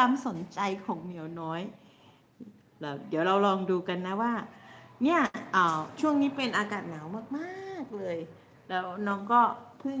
ความสนใจของเหมียวน้อยแล้วเดี๋ยวเราลองดูกันนะว่า เนี่ยอ่าช่วงนี้เป็นอากาศหนาวมาก ๆ เลย แล้วน้องก็เพิ่ง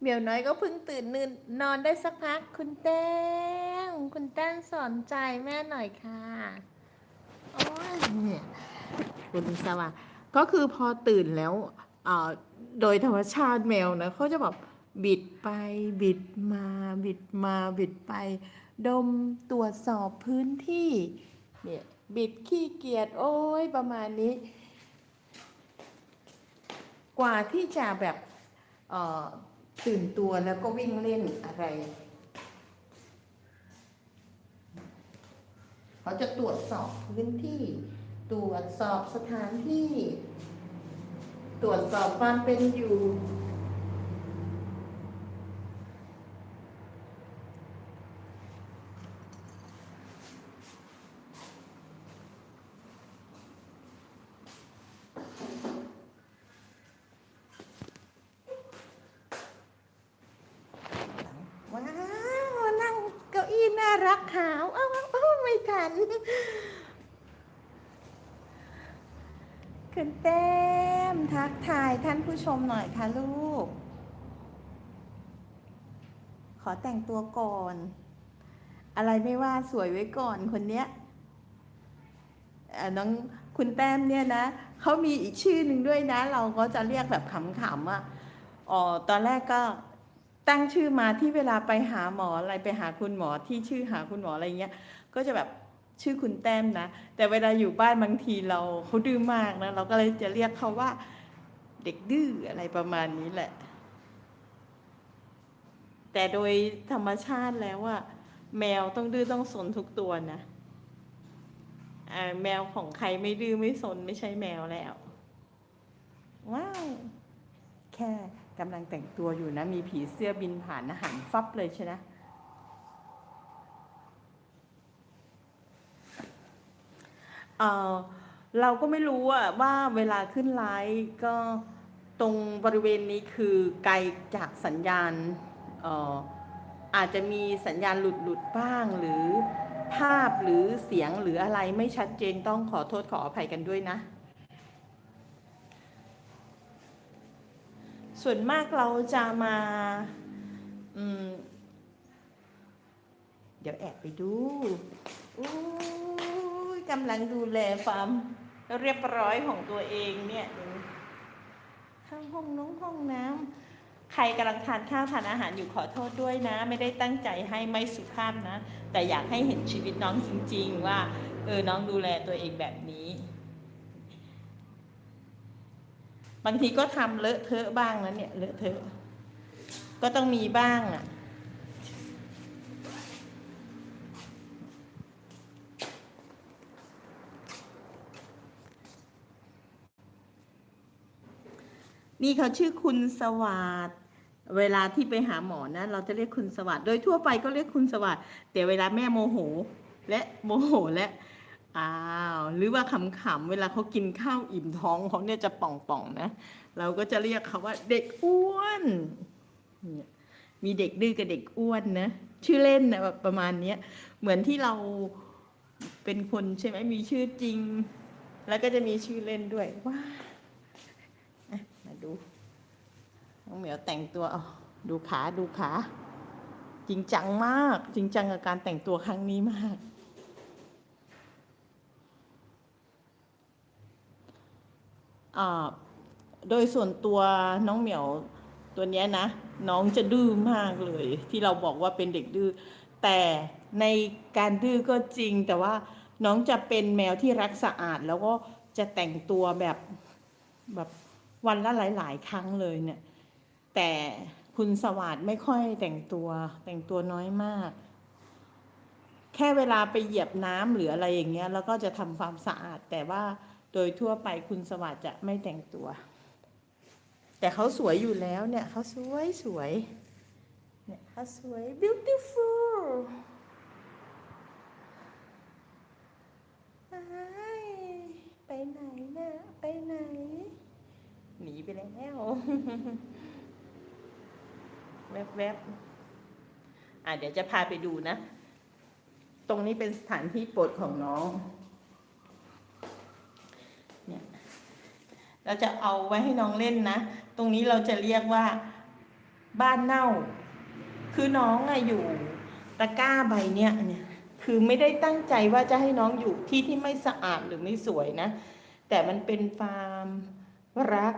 เหมียวน้อยก็เพิ่งตื่นนนนอนได้สักพัก คุณแต้งคุณแต้งสอนใจแม่หน่อยค่ะโอ้ยเนี่ยคุณสวัสดิ์ก็คือพอตื่นแล้วอ่าโดยธรรมชาติแมวนะเขาจะแบบบิดไปบิดมาบิดมาบิดไป ดมตรวจสอบพื้นที่เนี่ยบิดขี้เกียจโอ้ยประมาณนี้ กว่าที่จะแบบเอ่อ ตื่นตัวแล้วก็วิ่งเล่นอะไร เขาจะตรวจสอบพื้นที่ ตรวจสอบสถานที่ ตรวจสอบความเป็นอยู่ ว้าว นั่งเก้าอี้น่ารั กขาวอ้าวอ้าไม่ทันคุณแต้มทักทายท่านผู้ชมหน่อยค่ะลูก ขอแต่งตัวก่อน อะไรไม่ว่าสวยไว้ก่อนคนเนี้ยน้องคุณแต้มเนี่ยนะเขามีอีกชื่อหนึ่งด้วยนะ เราก็จะเรียกแบบขำๆอะอ๋อตอนแรกก็ ตั้งชื่อมาที่เวลาไปหาหมออะไรไปหาคุณหมอที่ชื่อหาคุณหมออะไรเงี้ย ก็จะแบบชื่อคุณแต้มนะ แต่เวลาอยู่บ้านบางทีเราเขาดื้อมากนะ เราก็เลยจะเรียกเขาว่า เด็กดื้ออะไรประมาณนี้แหละ แต่โดยธรรมชาติแล้วว่า แมวต้องดื้อต้องสนทุกตัวนะแมวของใครไม่ดื้อไม่สนไม่ใช่แมวแล้ว ว้าว แค่ กำลังแต่งตัวอยู่นะ มีผีเสื้อบินผ่านอาหารฟับเลยใช่นะเออเราก็ไม่รู้อะว่าเวลาขึ้นไลฟ์ก็ตรงบริเวณนี้คือไกลจากสัญญาณเอ่ออาจจะมีสัญญาณหลุดหลุดบ้างหรือภาพหรือเสียงหรืออะไรไม่ชัดเจนต้องขอโทษขออภัยกันด้วยนะ ส่วนมากเราจะมาเดี๋ยวแอบไปดูกำลังดูแลฟาร์มเรียบร้อยของตัวเองเนี่ยข้างห้องน้องห้องน้ำใครกำลังทานข้าวทานอาหารอยู่ขอโทษด้วยนะ ไม่ได้ตั้งใจให้ไม่สุภาพนะ แต่อยากให้เห็นชีวิตน้องจริง ๆ ว่า เออน้องดูแลตัวเองแบบนี้ บางทีก็ทำเลอะเทอะบ้างนะเนี่ยเลอะเทอะ ก็ต้องมีบ้างอะ นี่เขาชื่อคุณสวัสด์เวลาที่ไปหาหมอนะเราจะเรียกคุณสวัสด์โดยทั่วไปก็เรียกคุณสวัสด์แต่เวลาแม่โมโห และโมโหและ อ้าวหรือว่าขำๆเวลาเขากินข้าวอิ่มท้องเขาเนี่ยจะป่องๆนะ เราก็จะเรียกเขาว่าเด็กอ้วนเนี่ยมีเด็กดื้อกับเด็กอ้วนนะชื่อเล่นนะแบบประมาณเนี้ยเหมือนที่เราเป็นคนใช่ไหมมีชื่อจริง แล้วก็จะมีชื่อเล่นด้วยว้ามาดูน้องเหมียวแต่งตัวเอาดูขาดูขาจริงจังมาก จริงจังกับการแต่งตัวครั้งนี้มาก อ่า โดยส่วนตัวน้องเหมียวตัวนี้นะ น้องจะดื้อมากเลย ที่เราบอกว่าเป็นเด็กดื้อแต่ในการดื้อก็จริง แต่ว่าน้องจะเป็นแมวที่รักสะอาด แล้วก็จะแต่งตัวแบบแบบวันละหลาย ๆ ครั้งเลยเนี่ย แต่คุณสวัสดไม่ค่อยแต่งตัวแต่งตัวน้อยมาก แค่เวลาไปเหยียบน้ำหรืออะไรอย่างเงี้ย แล้วก็จะทำความสะอาดแต่ว่า โดยทั่วไปคุณสวัสดิ์จะไม่แต่งตัว แต่เขาสวยอยู่แล้วเนี่ยเขาสวยสวยเนี่ยเขาสวย beautiful ไปไหนนะไปไหน หนีไปแล้วแวบๆอะเดี๋ยวจะพาไปดูนะ ตรงนี้เป็นสถานที่โปรดของน้อง เนี่ย เราจะเอาไว้ให้น้องเล่นนะ ตรงนี้เราจะเรียกว่าบ้านเน่า คือน้องอะอยู่ตะกร้าใบเนี้ยเนี่ย คือไม่ได้ตั้งใจว่าจะให้น้องอยู่ที่ที่ไม่สะอาดหรือไม่สวยนะ แต่มันเป็นความรัก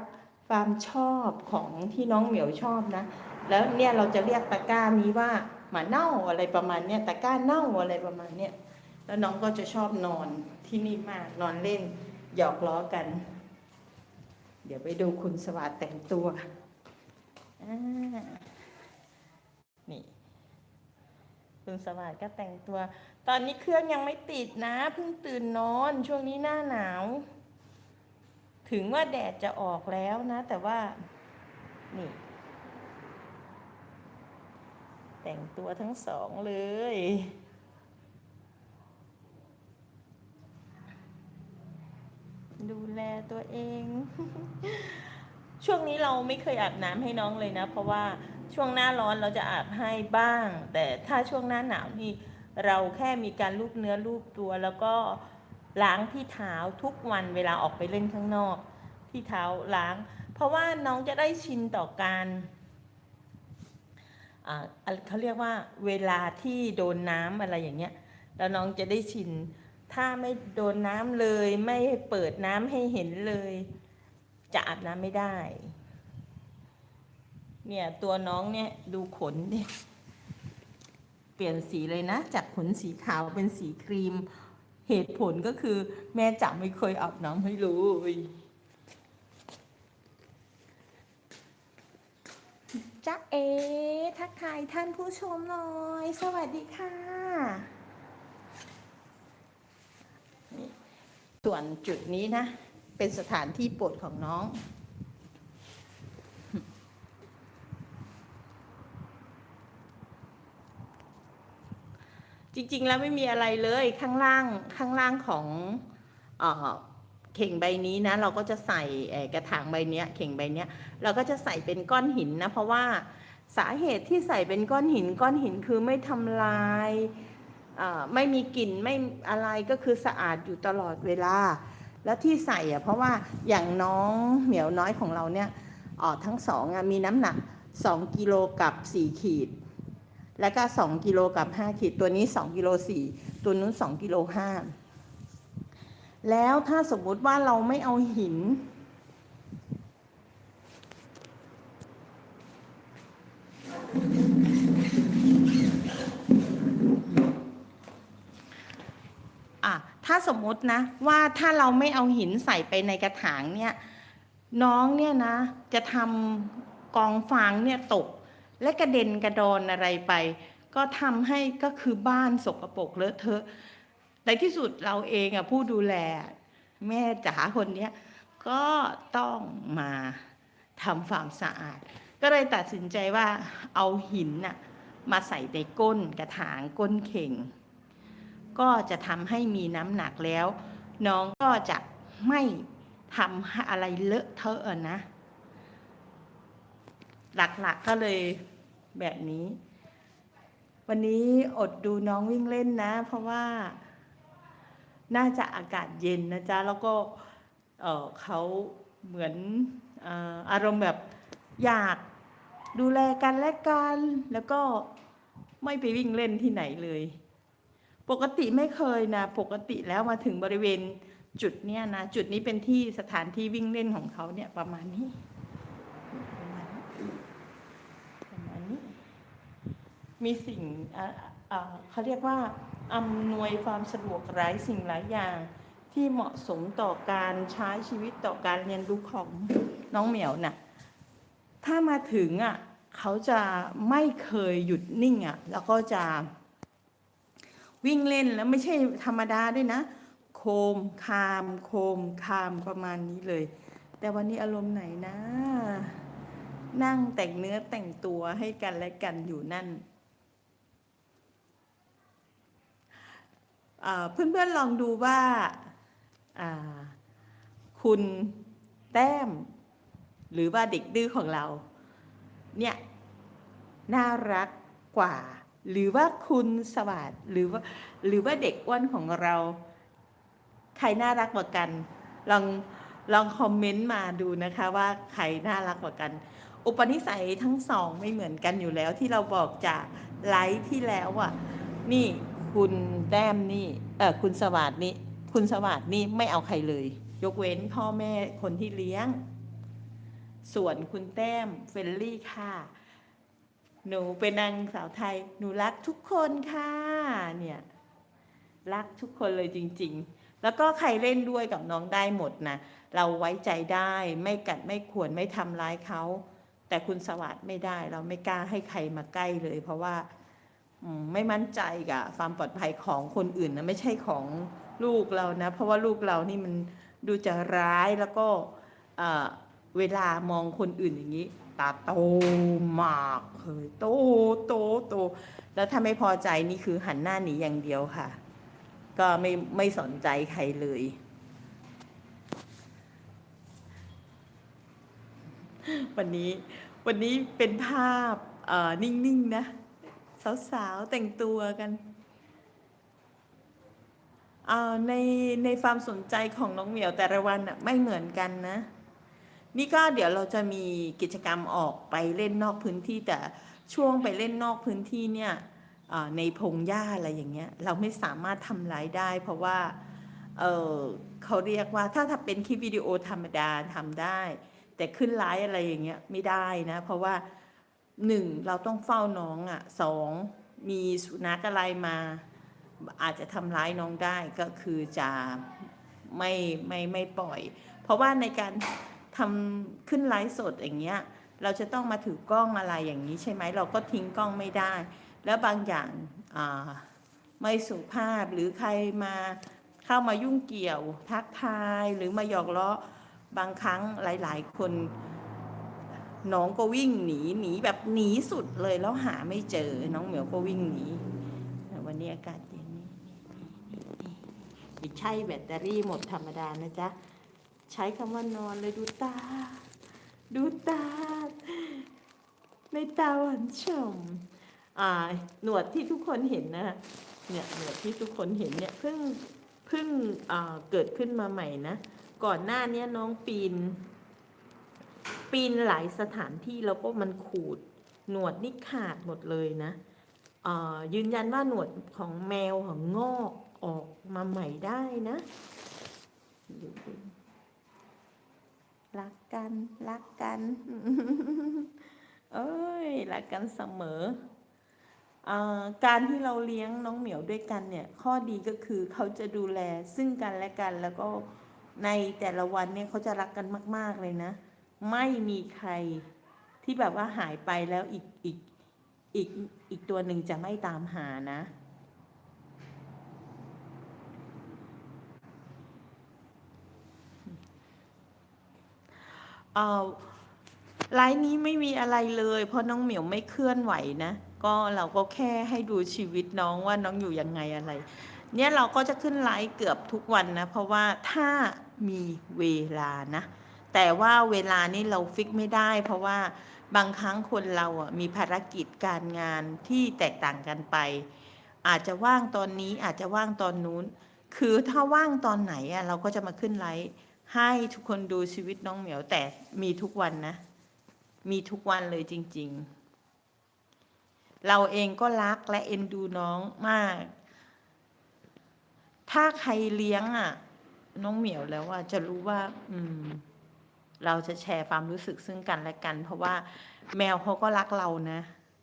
ความชอบของที่น้องเหมียวชอบนะ แล้วเนี่ยเราจะเรียกตะกร้านี้ว่าหมาเน่าอะไรประมาณเนี้ยตะกร้าเน่าอะไรประมาณเนี้ยแล้วน้องก็จะชอบนอนที่นี่มากนอนเล่นหยอกล้อกัน ดี๋ยวไปดูคุณสวัสดแต่งตัวนี่ คุณสวัสดก็แต่งตัว ตอนนี้เครื่องยังไม่ติดนะเพิ่งตื่นนอนช่วงนี้หน้าหนาว ถึงว่าแดดจะออกแล้วนะ แต่ว่า นี่ แต่งตัวทั้งสองเลย ดูแลตัวเอง ช่วงนี้เราไม่เคยอาบน้ำให้น้องเลยนะ เพราะว่าช่วงหน้าร้อนเราจะอาบให้บ้าง แต่ถ้าช่วงหน้าหนาวนี่เราแค่มีการลูบเนื้อลูบตัว แล้วก็ล้างที่เท้าทุกวันเวลาออกไปเล่นข้างนอก ที่เท้าล้าง เพราะว่าน้องจะได้ชินต่อการอ่าอะไรเขาเรียกว่าเวลาที่โดนน้ำอะไรอย่างเงี้ย แล้วน้องจะได้ชิน ถ้าไม่โดนน้ำเลย ไม่เปิดน้ำให้เห็นเลย จะอาบน้ำไม่ได้ เนี่ยตัวน้องเนี่ยดูขนเนี่ยเปลี่ยนสีเลยนะ จากขนสีขาวเป็นสีครีม เหตุผลก็คือ แม่จับไม่เคยอาบน้ำให้รู้จ้าเอ ทักทายท่านผู้ชมหน่อย สวัสดีค่ะ ส่วนจุดนี้นะ เป็นสถานที่โปรดของน้องจริงๆ แล้วไม่มีอะไรเลยข้างล่างข้างล่างของเออเข่งใบนี้นะ เราก็จะใส่กระถางใบเนี้ยเข่งใบเนี้ยเราก็จะใส่เป็นก้อนหินนะ เพราะว่าสาเหตุที่ใส่เป็นก้อนหินก้อนหินคือไม่ทำลาย ไม่มีกลิ่นไม่อะไรก็คือสะอาดอยู่ตลอดเวลา แล้วที่ใส่อะเพราะว่าอย่างน้องเหมียวน้อยของเราเนี่ยออทั้งสองอะมีน้ำหนัก 2 กิโลกับ 4 ขีด แล้วก็ 2 กิโลกับ 5 ขีด ตัวนี้ 2 กิโล4ตัวนู้น 2 กิโล5แล้วถ้าสมมุติว่าเราไม่เอาหิน อะ ถ้าสมมตินะว่าถ้าเราไม่เอาหินใส่ไปในกระถางเนี่ยน้องเนี่ยนะ จะทำกองฟางเนี่ยตก และกระเด็นกระดอนอะไรไป ก็ทำให้ก็คือบ้านสกปรกเลอะเทอะในที่สุดเราเองอะผู้ดูแล แม่จ๋าคนเนี้ยก็ต้องมาทำความสะอาด ก็เลยตัดสินใจว่าเอาหินน่ะมาใส่ในก้นกระถางก้นเข่ง ก็จะทำให้มีน้ำหนักแล้ว น้องก็จะไม่ทำอะไรเลอะเทอะนะ หลักๆก็เลยแบบนี้ วันนี้อดดูน้องวิ่งเล่นนะ เพราะว่า น่าจะอากาศเย็นนะจ๊ะ แล้วก็เออเขาเหมือนออารมณ์แบบอยากดูแลกันและกัน แล้วก็ไม่ไปวิ่งเล่นที่ไหนเลย ปกติไม่เคยนะปกติแล้วมาถึงบริเวณจุดเนี้ยนะจุดนี้เป็นที่สถานที่วิ่งเล่นของเขาเนี่ยประมาณนี้ประมาณนี้ประมาณนี้ มีสิ่งเขาเรียกว่าอำนวยความสะดวกหลายสิ่งหลายอย่างที่เหมาะสมต่อการใช้ชีวิตต่อการเรียนรู้ของน้องเหมียวน่ะถ้ามาถึงอะเขาจะไม่เคยหยุดนิ่งอะแล้วก็จะ วิ่งเล่นแล้วไม่ใช่ธรรมดาด้วยนะ โคมคาม โคมคามประมาณนี้เลย แต่วันนี้อารมณ์ไหนนะ นั่งแต่งเนื้อแต่งตัวให้กันและกันอยู่นั่นเพื่อนๆลองดูว่าคุณแต้ม หรือว่าเด็กดื้อของเรา เนี่ย น่ารักกว่า หรือว่าคุณสวัสดหรือว่าหรือว่าเด็กอ้วนของเรา ใครน่ารักกว่ากัน ลองลองคอมเมนต์มาดูนะคะว่าใครน่ารักกว่ากัน อุปนิสัยทั้งสองไม่เหมือนกันอยู่แล้วที่เราบอกจากไลฟ์ที่แล้วอะนี่คุณแต้มนี่เออคุณสวัสดนี่คุณสวัสดนี่ไม่เอาใครเลย ยกเว้นพ่อแม่คนที่เลี้ยง ส่วนคุณแต้มเฟลลี่ค่ะ หนูเป็นนางสาวไทย หนูรักทุกคนค่ะ เนี่ย รักทุกคนเลยจริง ๆ แล้วก็ใครเล่นด้วยกับน้องได้หมดนะ เราไว้ใจได้ ไม่กัดไม่ขวนไม่ทำร้ายเขา แต่คุณสวัสด์ไม่ได้ เราไม่กล้าให้ใครมาใกล้เลย เพราะว่าไม่มั่นใจกับความปลอดภัยของคนอื่นนะ ไม่ใช่ของลูกเรานะ เพราะว่าลูกเรานี่มันดูจะร้ายแล้วก็เวลามองคนอื่นอย่างนี้ ตาโตมากเคยโตโตโต แล้วถ้าไม่พอใจนี่คือหันหน้าหนีอย่างเดียวค่ะ ก็ไม่ไม่สนใจใครเลย วันนี้วันนี้เป็นภาพเอ่อนิ่งๆนะสาวๆ แต่งตัวกันเอ่อในในความสนใจของน้องเหมียวแต่ละวันน่ะไม่เหมือนกันนะ นี่ก็เดี๋ยวเราจะมีกิจกรรมออกไปเล่นนอกพื้นที่แต่ช่วงไปเล่นนอกพื้นที่เนี่ยในพงหญ้าอะไรอย่างเงี้ยเราไม่สามารถทำร้ายได้ เพราะว่าเเขาเรียกว่าถ้าถ้าเป็นคลิปวิดีโอธรรมดาทำได้ แต่ขึ้นไลฟ์อะไรอย่างเงี้ยไม่ได้นะ เพราะว่าหนึ่งเราต้องเฝ้าน้องอะสองมีสุนัขอะไรมา อาจจะทำร้ายน้องได้ก็คือจะไม่ไม่ไม่ปล่อย เพราะว่าในการ ทำขึ้นไลฟ์สดอย่างเงี้ย เราจะต้องมาถือกล้องอะไรอย่างนี้ใช่ไหมเราก็ทิ้งกล้องไม่ได้ แล้วบางอย่างไม่สุภาพหรือใครมาเข้ามายุ่งเกี่ยวทักทายหรือมาหยอกล้อบางครั้งหลาย ๆ คนน้องก็วิ่งหนีหนีแบบหนีสุดเลยแล้วหาไม่เจอน้องเหมียวก็วิ่งหนีวันนี้อากาศเย็นนี่ไม่ใช่แบตเตอรี่หมดธรรมดานะจ๊ะ ใช้คำว่านอนเลยดูตา ดูตา ในตาหวานฉ่ำอ่า หนวดที่ทุกคนเห็นนะ เนี่ยหนวดที่ทุกคนเห็นเนี่ยเพิ่งเพิ่งเกิดขึ้นมาใหม่นะ ก่อนหน้านี้น้องปีน ปีนหลายสถานที่แล้วก็มันขูด หนวดนี่ขาดหมดเลยนะยืนยันว่าหนวดของแมวของงอกออกมาใหม่ได้นะดูดู รักกัน รักกัน เอ้ย รักกันเสมอการที่เราเลี้ยงน้องเหมียวด้วยกันเนี่ย ข้อดีก็คือเขาจะดูแลซึ่งกันและกันแล้วก็ในแต่ละวันเนี่ยเขาจะรักกันมาก ๆเลยนะ ไม่มีใครที่แบบว่าหายไปแล้วอีกอีกอีกอีกตัวหนึ่งจะไม่ตามหานะ เอ่อไลน์นี้ไม่มีอะไรเลย เพราะน้องเหมียวไม่เคลื่อนไหวนะ ก็เราก็แค่ให้ดูชีวิตน้องว่าน้องอยู่ยังไงอะไร เนี่ยเราก็จะขึ้นไลฟ์เกือบทุกวันนะ เพราะว่าถ้ามีเวลานะ แต่ว่าเวลานี่เราฟิกไม่ได้ เพราะว่าบางครั้งคนเราอะมีภารกิจการงานที่แตกต่างกันไป อาจจะว่างตอนนี้อาจจะว่างตอนนู้น คือถ้าว่างตอนไหนอะเราก็จะมาขึ้นไลฟ์ ให้ทุกคนดูชีวิตน้องเหมียว แต่มีทุกวันนะ มีทุกวันเลยจริง ๆ เราเองก็รักและเอ็นดูน้องมาก ถ้าใครเลี้ยงอะ น้องเหมียวแล้วอะจะรู้ว่า อืม เราจะแชร์ความรู้สึกซึ่งกันและกัน เพราะว่า แมวเขาก็รักเรานะ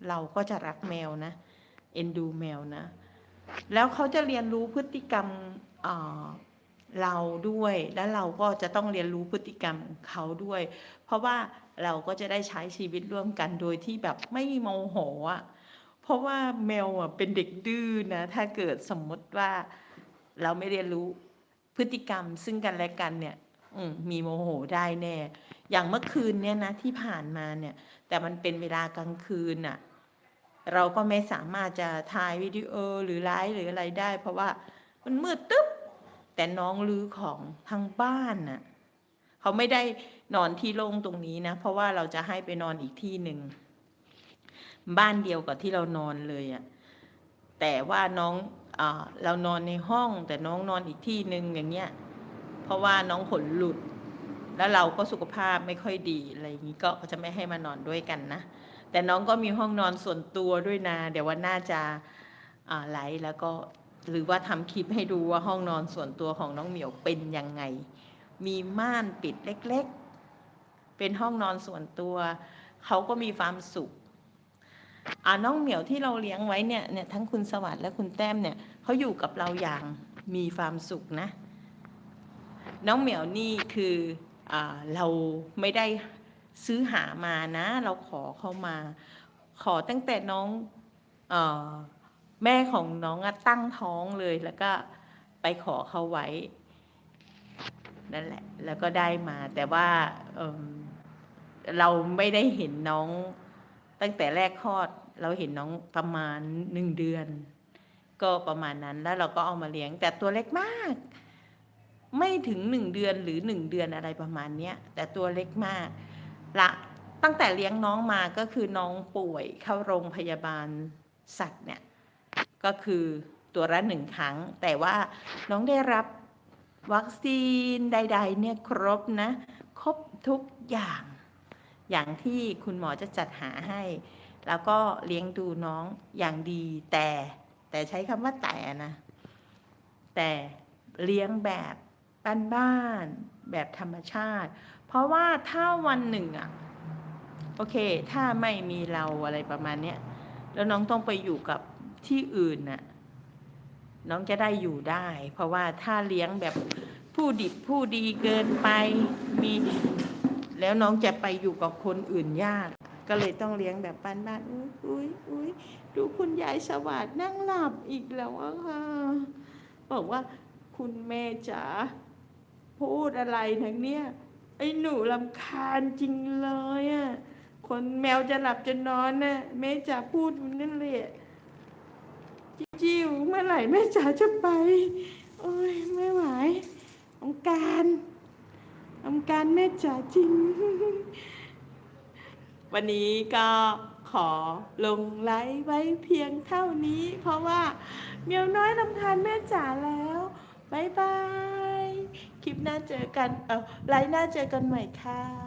เราก็จะรักแมวนะเอ็นดูแมวนะ แล้วเขาจะเรียนรู้พฤติกรรมอ่อ เราด้วย แล้วเราก็จะต้องเรียนรู้พฤติกรรมของเขาด้วย เพราะว่าเราก็จะได้ใช้ชีวิตร่วมกันโดยที่แบบไม่โมโหอะเพราะว่าแมวอะเป็นเด็กดื้อนะถ้าเกิดสมมติว่าเราไม่เรียนรู้พฤติกรรมซึ่งกันและกันเนี่ยมมีโมโหได้แน่ อย่างเมื่อคืนเนี่ยนะที่ผ่านมาเนี่ย แต่มันเป็นเวลากลางคืนน่ะ เราก็ไม่สามารถจะถ่ายวิดีโอหรือไลฟ์หรืออะไรได้ เพราะว่ามันมืดตึ๊บ แต่น้องลื้อของทางบ้านน่ะเขาไม่ได้นอนที่โล่งตรงนี้นะ เพราะว่าเราจะให้ไปนอนอีกที่หนึ่งบ้านเดียวกับที่เรานอนเลยอะ่ะแต่ว่าน้องอเรานอนในห้อง แต่น้องนอนอีกที่หนึ่งอย่างเงี้ย เพราะว่าน้องขนหลุด แล้วเราก็สุขภาพไม่ค่อยดีอะไรอย่างนี้ก็จะไม่ให้มานอนด้วยกันนะแต่น้องก็มีห้องนอนส่วนตัวด้วยนะเดี๋ยววันหน้าจะไลฟ์แล้วก็ หรือว่าทำคลิปให้ดูว่าห้องนอนส่วนตัวของน้องเหมียวเป็นยังไง มีม่านปิดเล็กๆ เป็นห้องนอนส่วนตัว เขาก็มีความสุขอ่าน้องเหมียวที่เราเลี้ยงไว้เนี่ยเนี่ยทั้งคุณสวัสดิ์และคุณแต้มเนี่ยเขาอยู่กับเราอย่างมีความสุขนะ น้องเหมียวนี่คืออ่าเราไม่ได้ซื้อหามานะ เราขอเขามา ขอตั้งแต่น้องอ แม่ของน้องอะตั้งท้องเลยแล้วก็ไปขอเขาไว้ นั่นแหละ แล้วก็ได้มา แต่ว่าเเราไม่ได้เห็นน้อง ตั้งแต่แรกคลอด เราเห็นน้องประมาณหนึ่งเดือน ก็ประมาณนั้นแล้วเราก็เอามาเลี้ยง แต่ตัวเล็กมาก ไม่ถึงหนึ่งเดือนหรือหนึ่งเดือนอะไรประมาณเนี้ย แต่ตัวเล็กมากละตั้งแต่เลี้ยงน้องมาก็คือน้องป่วยเข้าโรงพยาบาลสัตว์เนี่ย ก็คือตัวละหนึ่งครั้ง แต่ว่าน้องได้รับวัคซีนใด ๆ เนี่ยครบนะ ครบทุกอย่าง อย่างที่คุณหมอจะจัดหาให้ แล้วก็เลี้ยงดูน้องอย่างดีแต่ แต่ใช้คำว่าแต่นะ แต่เลี้ยงแบบบ้านๆแบบธรรมชาติ เพราะว่าถ้าวันหนึ่งอะโอเค ถ้าไม่มีเราอะไรประมาณเนี้ย แล้วน้องต้องไปอยู่กับ ที่อื่นน่ะน้องจะได้อยู่ได้ เพราะว่าถ้าเลี้ยงแบบผู้ดิบผู้ดีเกินไปมี แล้วน้องจะไปอยู่กับคนอื่นยาก ก็เลยต้องเลี้ยงแบบบ้านอุ้ยอุ้ยอุ้ยดูคุณยายสวัสดนั่งหลับอีกแล้วค่ะบอกว่าคุณแม่จ๋าพูดอะไรทั้งเนี้ยไอ้หนูลำคาญจริงเลยอะคนแมวจะหลับจะนอนน่ะแม่จ๋าพูดอยู่นั่นแหละ จิ้วเมื่อไหร่แม่จ๋าจะไป โอ้ยไม่ไหวองการองการแม่จ๋าจริง วันนี้ก็ขอลงไลฟ์ไว้เพียงเท่านี้ เพราะว่าเมียวน้อยลำคาญแม่จ๋าแล้วบายบาย คลิปหน้าเจอกัน เออไลฟ์หน้าเจอกันใหม่ค่ะ